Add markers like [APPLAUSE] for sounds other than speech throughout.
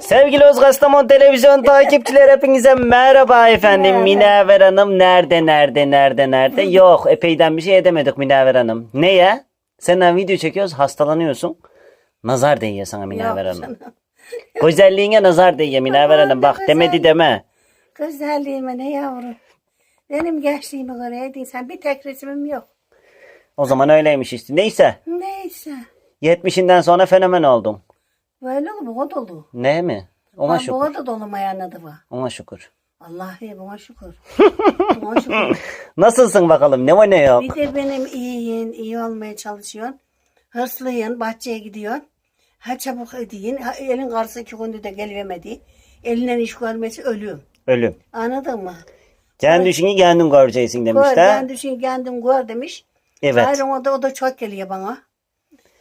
Sevgili Özgastamon televizyon takipçiler hepinize merhaba efendim. Minaver Hanım nerede nerede nerede nerede? Yok epeyden bir şey edemedik Minaver Hanım. Neye? Senden video çekiyoruz hastalanıyorsun. Nazar değiyor sana Minaver Yok Hanım. canım. Güzelliğine nazar değiyor Minaver Aman Hanım. ne Bak güzel. demedi deme. Güzelliğime ne yavrum. Benim gençliğime göre edin sen bir tek resmim yok. O zaman öyleymiş işte. Neyse. Neyse. 70'inden sonra fenomen oldun. Böyle bu dolu. Ne mi? Ona şükür. bu da dolumayan adı var. Ona şükür. Allah'ı buna şükür. [LAUGHS] buna şükür. Nasılsın bakalım? Ne var ne yok? Bir de benim iyiyin, iyi olmaya çalışıyorsun. Hırslıyın, bahçeye gidiyorsun. Ha çabuk edin, ha elin karşısına iki gündür de gelmedi. Elinden iş görmesi ölüyorum. Ölüm. Anladın mı? Kendi işini kendin göreceksin Gör, demişler. ben düşün kendim gör demiş. Evet. Gayrı o da, o da çok geliyor bana. Bana bu bana da geliyor.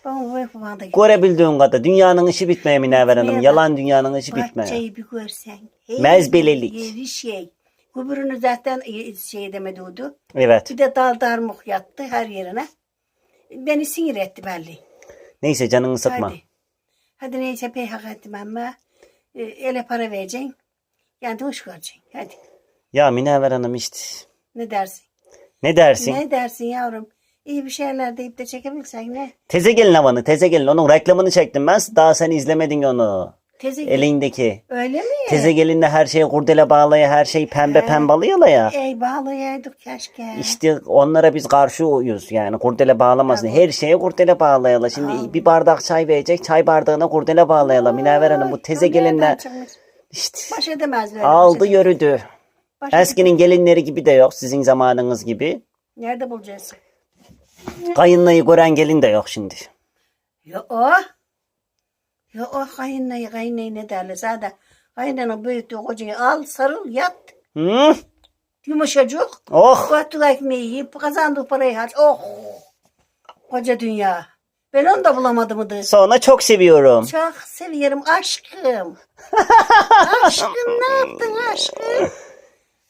Görebildiğin kadar. Dünyanın işi bitmeye Münevver Hanım. Bitmeye Yalan dünyanın işi bitmeye. Bahçeyi bir görsen. Hey, Mezbelelik. Yeri şey. Öbürünü zaten şey demedi oydu. Evet. Bir de dal darmuk yattı her yerine. Beni sinir etti belli. Neyse canını sıkma. Hadi. Hadi neyse pey hak ettim ama. E, ele para vereceksin. Yani hoş göreceksin. Hadi. Ya Münevver Hanım işte. Ne dersin? Ne dersin? Ne dersin yavrum? İyi bir şeyler deyip de çekebilsek ne? Teze gelin havanı. Teze gelin. Onun reklamını çektim ben. Daha sen izlemedin onu. Teze Elindeki. Öyle mi? Teze gelinle her şeyi kurdele bağlaya, her şeyi pembe pembalıyorlar ya. Ey bağlayaydık keşke. İşte onlara biz karşı uyuyoruz yani kurdele bağlamasın. Her şeye kurdele bağlayalım. Şimdi bir bardak çay verecek, çay bardağına kurdele bağlayalım. Münevver Hanım bu teze nereden gelinle çıkmış? işte Baş edemezler. aldı edemez. yürüdü. Baş Eskinin gelinleri gibi de yok sizin zamanınız gibi. Nerede bulacağız? Kayınlayı gören gelin de yok şimdi. Yo o. Yo o kayınlayı kayınlayı ne derler zaten. Kayınlanın büyüttüğü kocayı al sarıl yat. Hı? Yumuşacık. Oh! Battığı ekmeği yiyip kazandığı parayı harç. Oh. Koca dünya. Ben onu da bulamadım mıydı? Sonra çok seviyorum. Çok seviyorum aşkım. [LAUGHS] aşkım ne yaptın aşkım?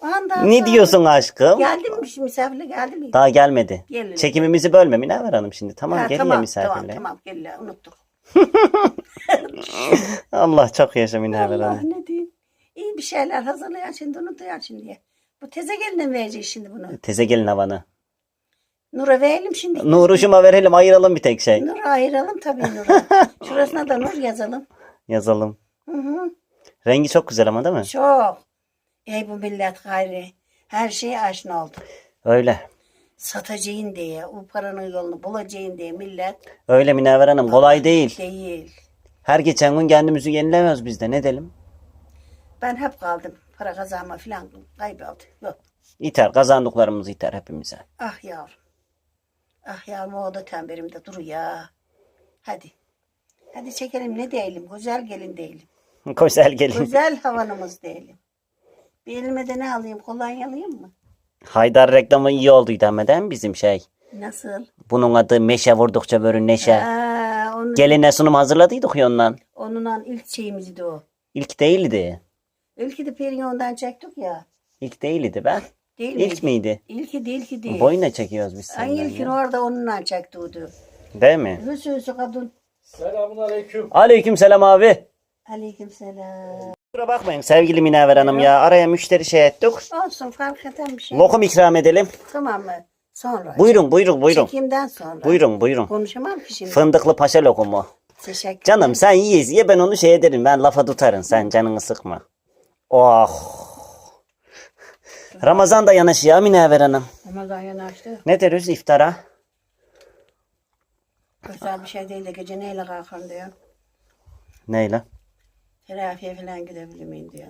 Ondan Ne sonra- diyorsun aşkım? Geldin mi şimdi misafirle geldi mi? Daha gelmedi. Gelelim. Çekimimizi bölme Münevver Hanım şimdi. Tamam Ha, geliyor tamam, misafirle. Tamam tamam gel unuttuk. [LAUGHS] Allah çok yaşa Münevver Allah Hanım. ne diyeyim. İyi bir şeyler hazırlayan şimdi unutuyor şimdi. Bu teze geline verecek şimdi bunu? Teze gelin havanı. Nur'a verelim şimdi. Nuruşuma verelim ayıralım bir tek şey. Nur'a ayıralım tabii Nur'a. [LAUGHS] Şurasına da Nur yazalım. Yazalım. Hı hı. Rengi çok güzel ama değil mi? Çok. Ey bu millet gayri. Her şeye aşina oldu. Öyle. Satacağın diye, o paranın yolunu bulacağın diye millet Öyle Münevver Hanım kolay değil. değil. Her geçen gün kendimizi yenilemiyoruz biz de ne dedim. Ben hep kaldım. Para kazanma falan kayboldu. Yok. İter kazandıklarımız iter hepimize. Ah yavrum. Ah yavrum o da temberimde dur ya. Hadi. Hadi çekelim ne diyelim. Güzel gelin diyelim. Güzel gelin. Güzel havanımız diyelim. Bir elime de ne alayım? Kolonya alayım mı? Haydar reklamı iyi olduydu ama değil mi bizim şey? Nasıl? Bunun adı meşe vurdukça böyle neşe. Aa, onun, Geline sunum hazırladıydık ya ondan. onunla ilk şeyimizdi o. İlk değildi. İlki de Perion'dan çektik ya. İlk değildi be. Değil İlk miydi? İlki değil ki değil. Boyuna çekiyoruz biz Ay senden ilkin ya. orada onunla çektiydi. Değil mi? Hüsü hüsü kadın. Selamun aleyküm. Aleyküm selam abi. Aleyküm selam. Kusura bakmayın sevgili Münevver Hanım ya. Araya müşteri şey ettik. Olsun fark eden bir şey. Lokum ikram edelim. Tamam mı? Sonra. Buyurun buyurun buyurun. Çekimden sonra. Buyurun buyurun. Konuşamam ki şimdi. Fındıklı paşa lokumu. Teşekkür Canım sen yiyiz ye ben onu şey ederim. Ben lafa tutarım sen canını sıkma. Oh. Ramazan da yanaşıyor Münevver Hanım. Ramazan yanaştı. Ne deriz iftara? Güzel bir şey değil de gece neyle kalkarım diyor. Neyle? Terafiye falan gidebilir miyim diyor.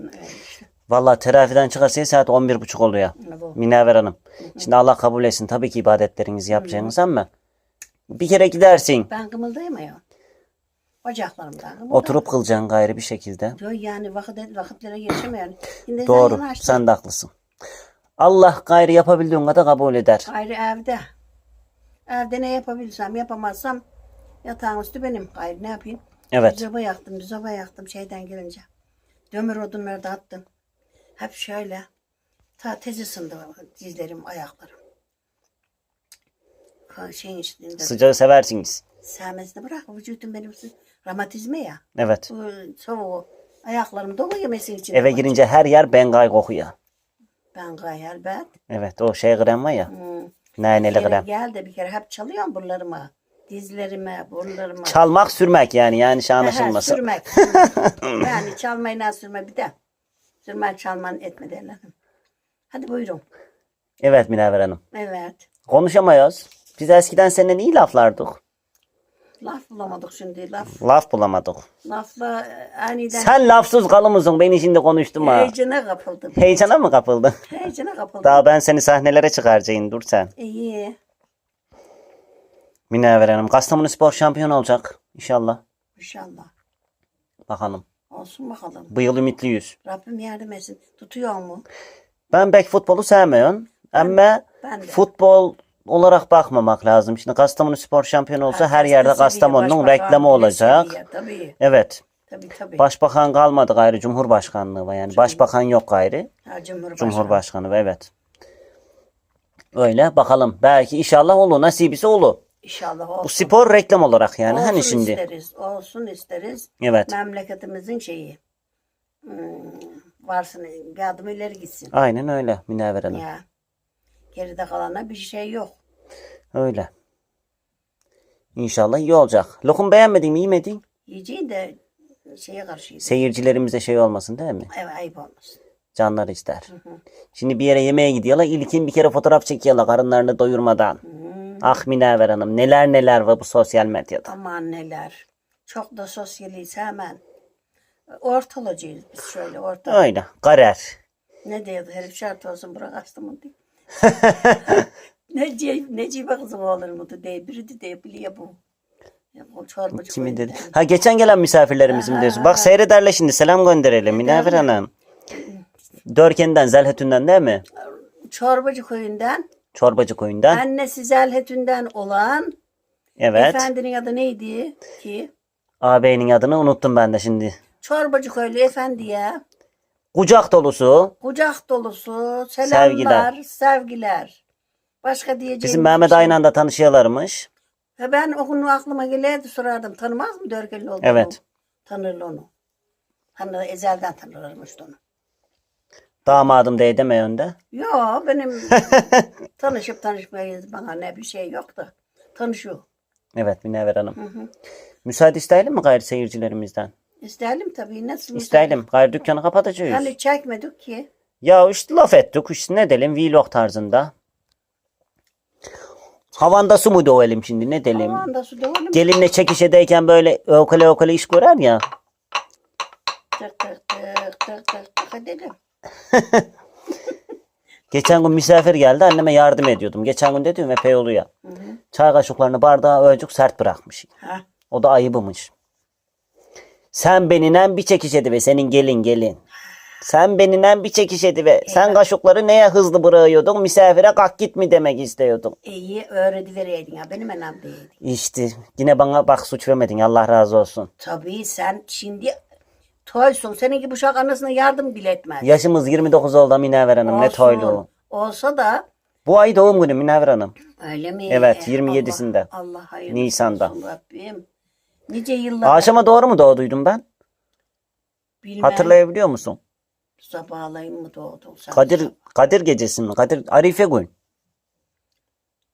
Vallahi terafiden çıkarsa saat 11.30 oluyor. Bu? Münevver Hanım. Şimdi Allah kabul etsin. Tabii ki ibadetlerinizi yapacaksınız ama bir kere gidersin. Ben kımıldayamıyorum. Bacaklarımdan kımıldayamıyorum. Oturup kılacaksın gayrı bir şekilde. Diyor yani vakit, vakitlere geçemiyorum. [CLEARS THROAT] Şimdi Doğru. Sen de haklısın. Allah gayrı yapabildiğin kadar kabul eder. Gayrı evde. Evde ne yapabilirsem yapamazsam yatağın üstü benim. Gayrı ne yapayım? Evet. Bir soba yaktım, bir soba yaktım şeyden gelince. Dömür odunları da attım. Hep şöyle. Ta tez ısındı dizlerim, ayaklarım. Şeyin içinde. Sıcağı seversiniz. Sevmesini bırak. Vücudum benim romatizma ya. Evet. Bu soğuğu Ayaklarım dolu yemesin için. Eve girince her yer bengay kokuyor. Ben gayet ben. Evet o şey krem var ya. Hmm. Naneli krem. gel de bir kere hep çalıyorum buralarıma. Dizlerime, buralarıma. Çalmak sürmek yani yanlış anlaşılmasın. Sürmek. [LAUGHS] yani çalmayla sürme bir de. Sürmen çalman etme derler. Hadi buyurun. Evet Münevver Hanım. Evet. Konuşamıyoruz. Biz eskiden seninle iyi laflardık. Laf bulamadık şimdi. Laf, Laf bulamadık. lafla e, aniden Sen lafsız kalımızın beni şimdi konuştum ha. heyecana kapıldım. Heyecana mı kapıldın? Heyecana kapıldım. Daha ben seni sahnelere çıkaracağım dur sen. İyi. Münevver Hanım Kastamonu Spor şampiyon olacak inşallah. İnşallah. Bakalım. Olsun bakalım. Bu yıl ümitliyiz. Rabbim yardım etsin. Tutuyor mu? Ben pek futbolu sevmiyorum. Ama Ben de. futbol olarak bakmamak lazım. Şimdi Kastamonu Spor şampiyon olsa her yerde Kastamonu'nun reklamı olacak. Tabii. Evet. Tabii tabii. Başbakan kalmadı gayrı Cumhurbaşkanlığı var yani. Başbakan yok gayrı. Ha, Cumhurbaşkanı. Cumhurbaşkanı evet. Öyle bakalım. Belki inşallah olur. Nasibisi olur. İnşallah olsun. Bu spor reklam olarak yani. olsun hani şimdi. isteriz. Olsun isteriz. Evet. Memleketimizin şeyi. Hmm, varsın bir adım ileri gitsin. Aynen öyle Münevver Hanım. Ya. Geride kalana bir şey yok. Öyle. İnşallah iyi olacak. Lokum beğenmedin mi? Yemedin. Yiyeceğin de şeye karşıydı. Seyircilerimize şey olmasın değil mi? Evet ayıp olmasın. Canları ister. Şimdi bir yere yemeğe gidiyorlar. İlkin bir kere fotoğraf çekiyorlar karınlarını doyurmadan. Ah Münevver Hanım neler neler var bu sosyal medyada. Aman neler. Çok da sosyaliyiz hemen. Ortalacıyız biz şöyle orta. Öyle. Karar. Ne diyordu herif şart olsun bırak astımın diye. Necibe, Necibe kızım olur mu diye biri de biliyor bu. Kimi dedi? Ha geçen gelen misafirlerimiz mi diyorsun? Bak seyrederler şimdi selam gönderelim Münevver Hanım. Dörken'den, Zelhetün'den değil mi? Çorbacı koyundan Çorbacı koyundan. annesi Zelhetünden olan Evet. efendinin adı neydi ki? Ağabeyinin adını unuttum ben de şimdi. Çorbacı köylü efendiye Kucak dolusu. kucak dolusu selamlar, sevgiler. Başka diyeceğim Bizim Mehmet şey. Aynan da tanışıyorlarmış. Ha ben o gün aklıma gelirdi sorardım. Tanımaz mı Dörkelli olduğunu? Evet. Tanır onu. Tanır, ezelden tanırlarmış onu. Damadım diye deme önde. Yo benim tanışıp tanışmayız bana ne bir şey yok da. Tanışıyor. Evet Münevver Hanım. Müsaade isteyelim mi gayri seyircilerimizden? İsteyelim tabii. Nasıl? İsteyelim. Gayri dükkanı kapatacağız. Hani çekmedik ki. Ya işte laf ettik. işte ne diyelim vlog tarzında. Havanda su mu dövelim şimdi ne diyelim? O anda su dövelim. Gelinle çekişedeyken böyle okale okale iş görer ya. Tık tık tık tık tık tık edelim. [LAUGHS] Geçen gün misafir geldi anneme yardım ediyordum. Geçen gün dedim epey oluyor. Çay kaşıklarını bardağa öcük sert bırakmış. Ha. O da ayıbımış. Sen benimle bir çekiş ve senin gelin gelin. Sen benimle bir çekiş ve sen kaşıkları neye hızlı bırakıyordun? Misafire kalk git mi demek istiyordun? İyi öğretivereydin ya. Benim enam değildin. İşte yine bana bak suç vermedin Allah razı olsun. Tabii sen şimdi toysun. Senin gibi uşak anasına yardım bile etmez. Yaşımız 29 oldu Münevver Hanım ne Olsun. toyluğu. Olsa da Bu ay doğum günü Münevver Hanım. öyle mi? Evet, Eh, 27'sinde. Allah, Allah hayırlı Nisan'da. olsun Rabbim. Nice yıllar. Akşama doğru mu doğduydum ben? Bilmem. Hatırlayabiliyor musun? Sabahlayın mı doğdun sen? Kadir Kadir gecesi mi? Kadir Arife gün.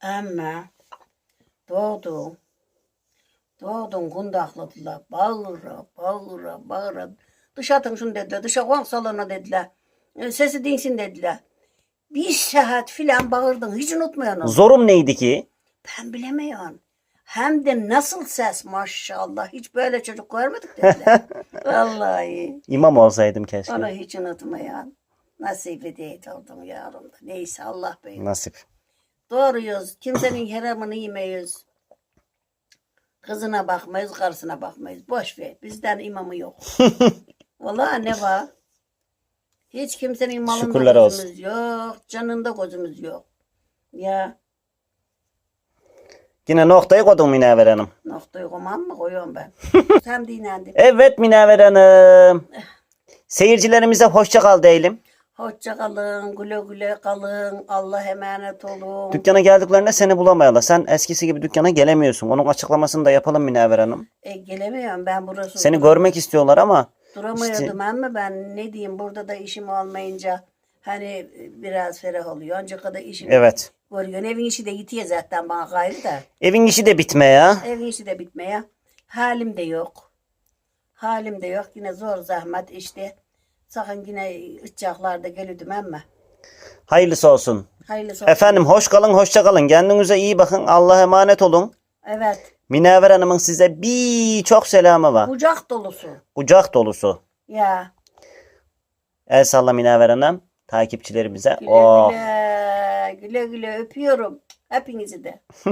Ama doğdun. Doğdun kundakladılar. Bağıra, bağıra, bağıra. Dışa atın şunu dediler. Dışa koy salona dediler. E, Sesi dinsin dediler. Bir saat filan bağırdın. Hiç unutmuyorsun. Zorum neydi ki? Ben bilemiyorum. Hem de nasıl ses maşallah. Hiç böyle çocuk görmedik [LAUGHS] dediler. Vallahi. İmam olsaydım keşke. Onu hiç unutmayan. Nasip değil oldum yarım da. Neyse Allah bey. Nasip. Doğruyuz. Kimsenin haramını yemeyiz. Kızına bakmayız, karısına bakmayız. Boş ver. Bizden imamı yok. [LAUGHS] Vallahi ne var? Hiç kimsenin malında Şükürler olsun. gözümüz yok. Canında gözümüz yok. Ya Yine noktayı koydum Münevver Hanım. noktayı koymam mı koyuyorum ben. [LAUGHS] Sen dinlendin. Evet Münevver Hanım. [LAUGHS] Seyircilerimize hoşça kal diyelim. Hoşça kalın, güle güle kalın. Allah emanet olun. Dükkana geldiklerinde seni bulamayalım. Sen eskisi gibi dükkana gelemiyorsun. Onun açıklamasını da yapalım Münevver Hanım. E, gelemiyorum ben burası. Seni görmek istiyorlar ama Duramıyordum ama ben ne diyeyim burada da işim olmayınca hani biraz ferah oluyor. Ancak kadar işim Evet. görüyorsun. Evin işi de yitiyor zaten bana gayrı da. Evin işi de bitme ya. Evin işi de bitmeye. Halim de yok. Halim de yok. Yine zor zahmet işte. Sakın yine ıçacaklarda geliyordum ama. Hayırlısı olsun. Hayırlısı olsun. Efendim hoş kalın, hoşça kalın. Kendinize iyi bakın. Allah'a emanet olun. Evet. Münevver Hanım'ın size birçok selamı var. Kucak dolusu. Kucak dolusu. Ya. El salla Münevver Hanım. Takipçilerimize. Güle Oh. güle. Güle güle öpüyorum. Hepinizi de. [LAUGHS]